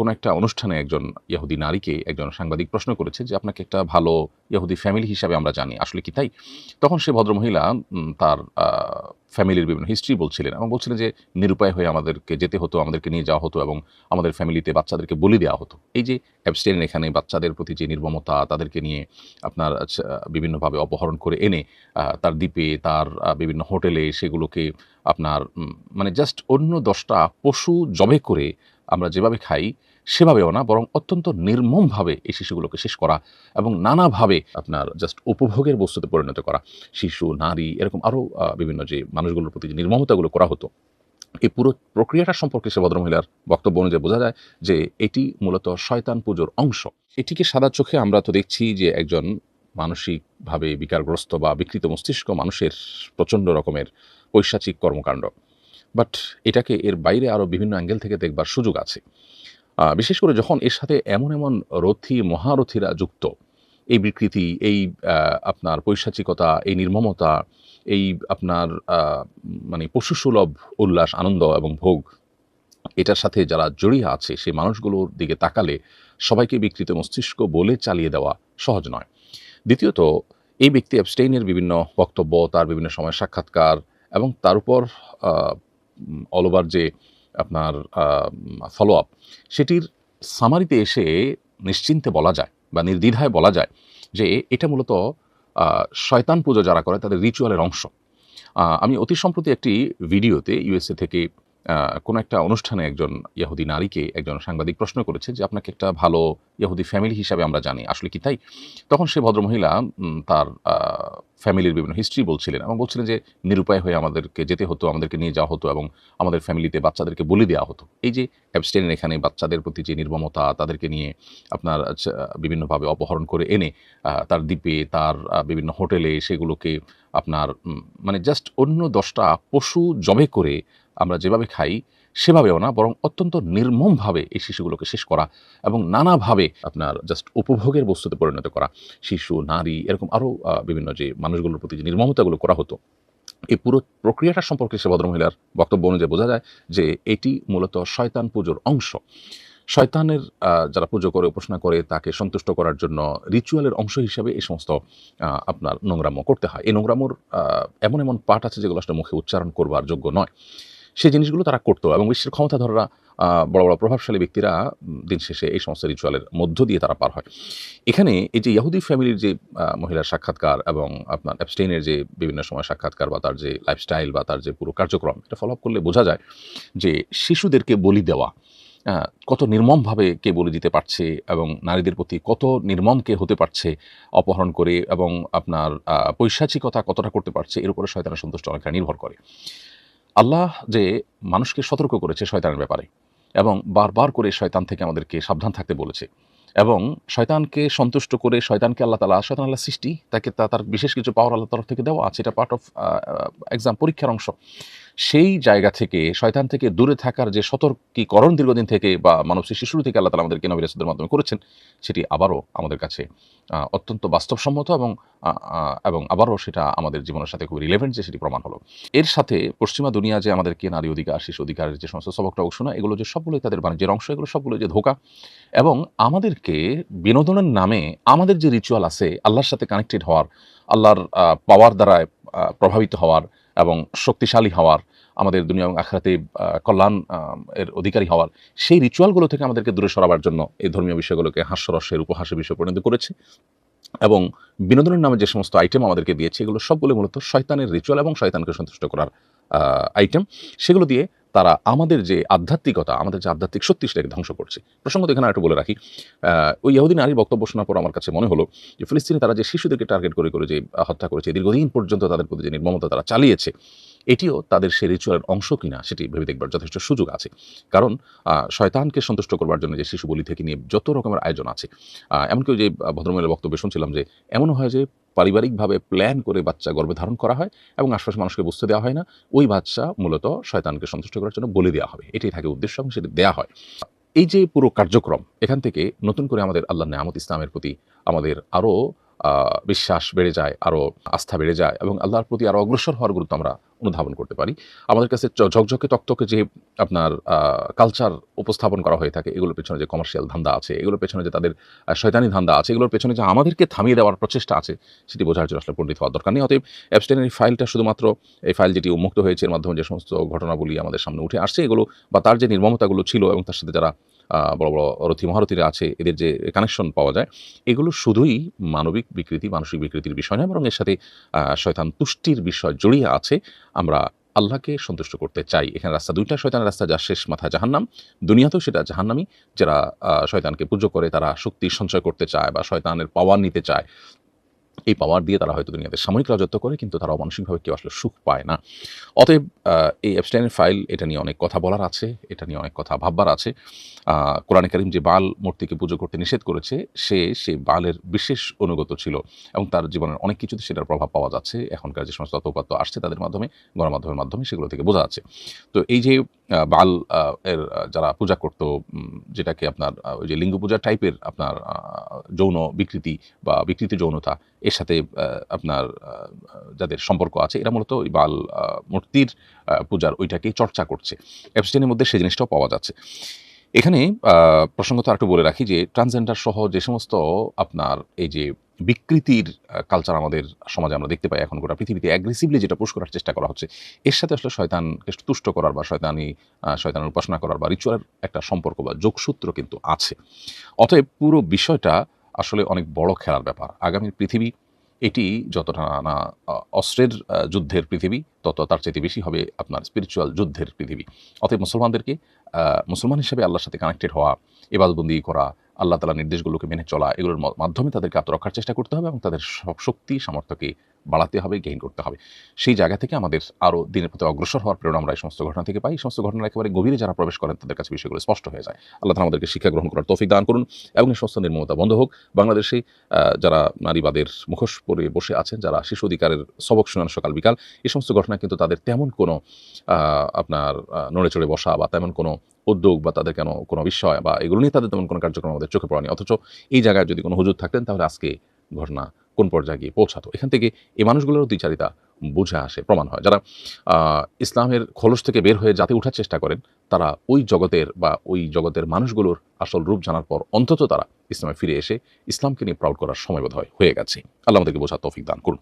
কোনো একটা অনুষ্ঠানে একজন ইহুদি নারীকে একজন সাংবাদিক প্রশ্ন করেছে যে, আপনাকে একটা ভালো ইহুদি ফ্যামিলি হিসাবে আমরা জানি। আসলে কি তাই? তখন সে ভদ্রমহিলা তার ফ্যামিলির বিভিন্ন হিস্ট্রি বলছিলেন এবং বলছিলেন যে, নিরুপায় হয়ে আমাদেরকে যেতে হতো, আমাদেরকে নিয়ে যাওয়া হতো এবং আমাদের ফ্যামিলিতে বাচ্চাদেরকে বলি দেওয়া হতো। এই যে অ্যাবস্টেন এখানে বাচ্চাদের প্রতি যে নির্মমতা, তাদেরকে নিয়ে আপনার বিভিন্নভাবে অপহরণ করে এনে তার দ্বীপে, তার বিভিন্ন হোটেলে সেগুলোকে আপনার মানে জাস্ট অন্য দশটা পশু জবে করে আমরা যেভাবে খাই সেভাবেও না, বরং অত্যন্ত নির্মমভাবে এই শিশুগুলোকে শেষ করা এবং নানাভাবে আপনার জাস্ট উপভোগের বস্তুতে পরিণত করা। শিশু, নারী এরকম আরও বিভিন্ন যে মানুষগুলোর প্রতি যে নির্মমতাগুলো করা হতো, এই পুরো প্রক্রিয়াটা সম্পর্কে সে ভদ্রমহিলার বক্তব্য অনুযায়ী বোঝা যায় যে এটি মূলত শয়তান পুজোর অংশ। এটিকে সাদা চোখে আমরা তো দেখছি যে একজন মানসিকভাবে বিকারগ্রস্ত বা বিকৃত মস্তিষ্ক মানুষের প্রচণ্ড রকমের পৈশাচিক কর্মকাণ্ড। বাট এটাকে এর বাইরে আরও বিভিন্ন অ্যাঙ্গেল থেকে দেখবার সুযোগ আছে। বিশেষ করে যখন এর সাথে এমন এমন রথী, মহারথীরা যুক্ত, এই বিকৃতি, এই আপনার পৈশাচিকতা, এই নির্মমতা, এই আপনার মানে পশুসুলভ উল্লাস, আনন্দ এবং ভোগ, এটার সাথে যারা জড়িয়ে আছে, সেই মানুষগুলোর দিকে তাকালে সবাইকে বিকৃত মস্তিষ্ক বলে চালিয়ে দেওয়া সহজ নয়। দ্বিতীয়ত, এই ব্যক্তি অ্যাবস্টেইনের বিভিন্ন বক্তব্য, তার বিভিন্ন সময় সাক্ষাৎকার এবং তার উপর অল ওভার যে আপনার ফলো আপ সেটির সামারিতে এসে নিশ্চিন্তে বলা যায় বা নির্দ্বিধায় বলা যায় যে এটা মূলত শয়তান পুজো যারা করে, তাদের রিচুয়ালের অংশ। আমি অতি সম্প্রতি একটি ভিডিওতে ইউএসএ থেকে কোনো একটা অনুষ্ঠানে একজন ইহুদি নারীকে একজন সাংবাদিক প্রশ্ন করেছে যে আপনাকে একটা ভালো ইহুদি ফ্যামিলি হিসাবে আমরা জানি আসলে কি তাই? তখন সে ভদ্রমহিলা তার ফ্যামিলির বিভিন্ন হিস্ট্রি বলছিলেন এবং বলছিলেন যে নিরুপায় হয়ে আমাদেরকে যেতে হতো আমাদেরকে নিয়ে যাওয়া হতো এবং আমাদের ফ্যামিলিতে বাচ্চাদেরকে বলি দেওয়া হতো। এই যে অ্যাবস্টেন এখানে বাচ্চাদের প্রতি যে নির্মমতা তাদেরকে নিয়ে আপনার আচ্ছা, বিভিন্নভাবে অপহরণ করে এনে তার দ্বীপে তার বিভিন্ন হোটেলে সেগুলোকে আপনার মানে জাস্ট অন্য দশটা পশু জবে করে আমরা যেভাবে খাই, সেভাবেও না, বরং অত্যন্ত নির্মমভাবে এই শিশুগুলোকে শেষ করা এবং নানাভাবে আপনার জাস্ট উপভোগের বস্তুতে পরিণত করা। শিশু, নারী, এরকম আরও বিভিন্ন যে মানুষগুলোর প্রতি যে নির্মমতাগুলো করা হতো, এই পুরো প্রক্রিয়াটা সম্পর্কে সে ভদ্রমহিলার বক্তব্য অনুযায়ী বোঝা যায় যে এটি মূলত শয়তান পুজোর অংশ। শয়তানের যারা পুজো করে, উপাসনা করে, তাকে সন্তুষ্ট করার জন্য রিচুয়ালের অংশ হিসাবে এই সমস্ত আপনার নোংরাম্য করতে হয়। এই নোংরামোর এমন এমন পাঠ আছে যেগুলো আসলে মুখে উচ্চারণ করবার যোগ্য নয়। সেই জিনিসগুলো তারা করতো এবং বিশ্বের ক্ষমতাধররা বড় বড় প্রভাবশালী ব্যক্তিরা দিন শেষে এই সমস্ত রিচুয়ালের মধ্য দিয়ে তারা পার হয়। এখানে এই যে ইহুদি ফ্যামিলির যে মহিলার সাক্ষাৎকার এবং আপনার অ্যাবস্টেইনের যে বিভিন্ন সময় সাক্ষাৎকার বা তার যে লাইফস্টাইল বা তার যে পুরো কার্যক্রম, এটা ফলো করলে বোঝা যায় যে শিশুদেরকে বলি দেওয়া কত নির্মমভাবে কে বলি দিতে পারছে এবং নারীদের প্রতি কত নির্মম কে হতে পারছে, অপহরণ করে এবং আপনার পৈশাচিকতা কতটা করতে পারছে, এর উপরে শয়তানের সন্তুষ্ট অনেকটা নির্ভর করে। আল্লাহ যে মানুষকে সতর্ক করেছে শয়তানের ব্যাপারে এবং বারবার করে শয়তান থেকে আমাদেরকে সাবধান থাকতে বলেছে এবং শয়তানকে সন্তুষ্ট করে শয়তানকে আল্লাহ তালা, শয়তান আল্লাহ সৃষ্টি, তাকে তার বিশেষ কিছু পাওয়ার আল্লাহ তরফ থেকে দেওয়া আছে। এটা পার্ট অফ এক্সাম পরীক্ষার অংশ। সেই জায়গা থেকে শয়তান থেকে দূরে থাকার যে সতর্কীকরণ দীর্ঘদিন থেকে বা মানব সৃষ্টি শুরু থেকে আল্লাহ তালা আমাদেরকে নবী মাধ্যমে করেছেন সেটি আবারও আমাদের কাছে অত্যন্ত বাস্তবসম্মত এবং এবং আবারও সেটা আমাদের জীবনের সাথে খুব রিলেভেন্ট যে সেটি প্রমাণ হলো। এর সাথে পশ্চিমা দুনিয়া যে আমাদেরকে নারী অধিকার শিশু অধিকারের যে সমস্ত সবকটা শোনা এগুলো যে সবগুলোই তাদের বাণিজ্যের অংশ এগুলো সবগুলো যে ধোকা এবং আমাদেরকে বিনোদনের নামে আমাদের যে রিচুয়াল আছে আল্লাহর সাথে কানেক্টেড হওয়ার আল্লাহর পাওয়ার দ্বারা আহ, প্রভাবিত হওয়ার এবং শক্তিশালী হওয়ার, আমাদের দুনিয়া এবং আখরাতে কল্যাণ এর অধিকারী হওয়ার, সেই রিচুয়ালগুলো থেকে আমাদেরকে দূরে সরাবার জন্য এই ধর্মীয় বিষয়গুলোকে হাস্যরসের উপহাসের বিষয়ে পরিণত করেছে। এবং বিনোদনের নামে যে সমস্ত আইটেম আমাদেরকে দিয়েছে, এগুলো সবগুলো মূলত শয়তানের রিচুয়াল এবং শয়তানকে সন্তুষ্ট করার আইটেম সেগুলো দিয়ে তারা আমাদের যে আধ্যাত্মিকতা, আমাদের যে আধ্যাত্মিক সত্যি সেটাকে ধ্বংস করছে। প্রসঙ্গত এখানে একটু বলে রাখি ওই ইহুদিন আরই বক্তব্য শোনার পর আমার কাছে মনে হলো যে ফিলিস্তিনে তারা যে শিশুদেরকে টার্গেট করে করে যে হত্যা করেছে, দীর্ঘদিন পর্যন্ত তাদের প্রতি যে নির্মমতা তারা চালিয়েছে এটিও তাদের সেই রিচুয়ালের অংশ কিনা সেটি ভেবে দেখবার যথেষ্ট সুযোগ আছে। কারণ শয়তানকে সন্তুষ্ট করবার জন্য যে শিশু বলি থেকে নিয়ে যত রকমের আয়োজন আছে এমনকি যে আহ, ভদ্রমহিলার বক্তব্যে শুনছিলাম যে এমনও হয় যে পারিবারিকভাবে প্ল্যান করে বাচ্চা গর্ভে ধারণ করা হয় এবং আশপাশ মানুষকে বুঝতে দেওয়া হয় না ওই বাচ্চা মূলত শয়তানকে সন্তুষ্ট করার জন্য বলি দেওয়া হবে। এটাই থাকে উদ্দেশ্য এবং সেটি দেওয়া হয়। এই যে পুরো কার্যক্রম এখান থেকে নতুন করে আমাদের আল্লাহ নেয়ামত ইসলামের প্রতি আমাদের আরও বিশ্বাস বেড়ে যায় আরও আস্থা বেড়ে যায় এবং আল্লাহর প্রতি আরও অগ্রসর হওয়ার গুরুত্ব আমরা অনুধাবন করতে পারি। আমাদের কাছে ঝকঝকে তক্তকে যে আপনার কালচার উপস্থাপন করা হয়ে থাকে, এগুলোর পেছনে যে কমার্শিয়াল ধান্দা আছে, এগুলোর পেছনে যে তাদের শয়তানি ধান্দা আছে, এগুলোর পেছনে যে আমাদেরকে থামিয়ে দেওয়ার প্রচেষ্টা আছে, সেটি বোঝার জন্য আসলে পণ্ডিত হওয়ার দরকার নেই। অতএব অ্যাবস্টেনের ফাইলটা শুধুমাত্র এই ফাইল যেটি উন্মুক্ত হয়েছে, এর মাধ্যমে যে সমস্ত ঘটনাবলী আমাদের সামনে উঠে আসছে, এগুলো বা তার যে নির্মমতাগুলো ছিল এবং তার সাথে যারা বড় বড় রথী মহারথীরা আছে, এদের যে কানেকশন পাওয়া যায়, এগুলো শুধুই মানবিক বিকৃতি, মানসিক বিকৃতির বিষয় নয়, বরং এর সাথে শয়তান তুষ্টির বিষয় জড়িয়ে আছে। আমরা আল্লাহকে সন্তুষ্ট করতে চাই। এখানে রাস্তা দুইটা, শয়তানের রাস্তা যা শেষ মাথা জাহান্নাম, দুনিয়াতেও সেটা জাহান্নামি। যারা শয়তানকে পুজো করে, তারা শক্তি সঞ্চয় করতে চায় বা শয়তানের পাওয়ার নিতে চায়। এই পাওয়ার দিয়ে তারা হয়তো দুনিয়াতে সাময়িক রাজত্ব করে, কিন্তু তারা মানসিকভাবে কেউ আসলে সুখ পায় না। অতএব এই অ্যাবস্টাইনের ফাইল এটা নিয়ে অনেক কথা বলার আছে, এটা নিয়ে অনেক কথা ভাববার আছে। কোরআনে কারিম যে বাল মূর্তিকে পুজো করতে নিষেধ করেছে, সে সেই বালের বিশেষ অনুগত ছিল এবং তার জীবনের অনেক কিছুতে সেটার প্রভাব পাওয়া যাচ্ছে। এখনকার যে সমস্ত তথ্যপাত্র আসছে তাদের মাধ্যমে, গণমাধ্যমের মাধ্যমে সেগুলো থেকে বোঝা যাচ্ছে। তো এই যে বাল এর যারা পূজা করত যেটাকে আপনার ওই যে লিঙ্গ পূজা টাইপের আপনার যৌন বিকৃতি বা বিকৃতি যৌনতা, এর সাথে আপনার যাদের সম্পর্ক আছে, এরা মূলত ওই বাল মূর্তির পূজার ওইটাকেই চর্চা করছে। অ্যাবস্টেনের মধ্যে সেই জিনিসটাও পাওয়া যাচ্ছে। এখানে প্রসঙ্গত আরেকটু বলে রাখি যে ট্রান্সজেন্ডার সহ যে সমস্ত আপনার এই যে বিকৃতির কালচার আমাদের সমাজে আমরা দেখতে পাই এখন গোটা পৃথিবীতে। অ্যাগ্রেসিভলি যেটা পোষ করার চেষ্টা করা হচ্ছে, এর সাথে আসলে শয়তানকে তুষ্ট করার বা শয়তানি শয়তানের উপাসনা করার বা রিচুয়ালের একটা সম্পর্ক বা যোগসূত্র কিন্তু আছে। অতএব পুরো বিষয়টা আসলে অনেক বড় খেলার ব্যাপার। আগামী পৃথিবী, এটি যতটা না অস্ত্রের যুদ্ধের পৃথিবী, তত তার চাইতে বেশি হবে আপনার স্পিরিচুয়াল যুদ্ধের পৃথিবী। অতএব মুসলমানদেরকে মুসলমান হিসেবে আল্লাহর সাথে কানেক্টেড হওয়া এবাদবন্দি করা আল্লাহ তালা নির্দেশগুলোকে মেনে চলা এগুলোর মাধ্যমে তাদেরকে আত্মরক্ষার চেষ্টা করতে হবে এবং তাদের সব শক্তি, সামর্থ্যকে বাড়াতে হবে গেইন করতে হবে। সেই জায়গা থেকে আমাদের আরও দিনের প্রতি অগ্রসর হওয়ার প্রেরণা আমরা এই সমস্ত ঘটনা থেকে পাই। এই সমস্ত ঘটনা একেবারে গভীরে যারা প্রবেশ করেন, তাদের কাছে বিষয়গুলো স্পষ্ট হয়ে যায়। আল্লাহ তালা আমাদেরকে শিক্ষা গ্রহণ করার তৌফিক দান করুন এবং এই সমস্ত নির্মমতা বন্ধ হোক। বাংলাদেশে যারা নারীবাদের মুখোশ পরে বসে আছেন, যারা শিশু অধিকারের সবক শুনান সকাল বিকাল, এই সমস্ত ঘটনা কিন্তু তাদের তেমন কোনো আপনার নড়ে চড়ে বসা বা তেমন কোনো উদ্যোগ বা তাদের কেন কোনো বিষয় বা এগুলো নিয়ে তাদের তেমন কোনো কার্যক্রম আমাদের চোখে পড়েনি। অথচ এই জায়গায় যদি কোনো হুজুর থাকতেন, তাহলে আজকে ঘটনা কোন পর্যায়ে গিয়ে পৌঁছাতো। এখান থেকে এই মানুষগুলোরও দ্বিচারিতা বুঝে আসে, প্রমাণ হয়। যারা ইসলামের খলস থেকে বের হয়ে যাতে উঠার চেষ্টা করেন, তারা ওই জগতের বা ওই জগতের মানুষগুলোর আসল রূপ জানার পর অন্তত তারা ইসলামে ফিরে এসে ইসলামকে নিয়ে প্রাউড করার সময় বোধ হয় হয়ে গেছে। আল্লাহ আমাদেরকে বোঝার তৌফিক দান করুন।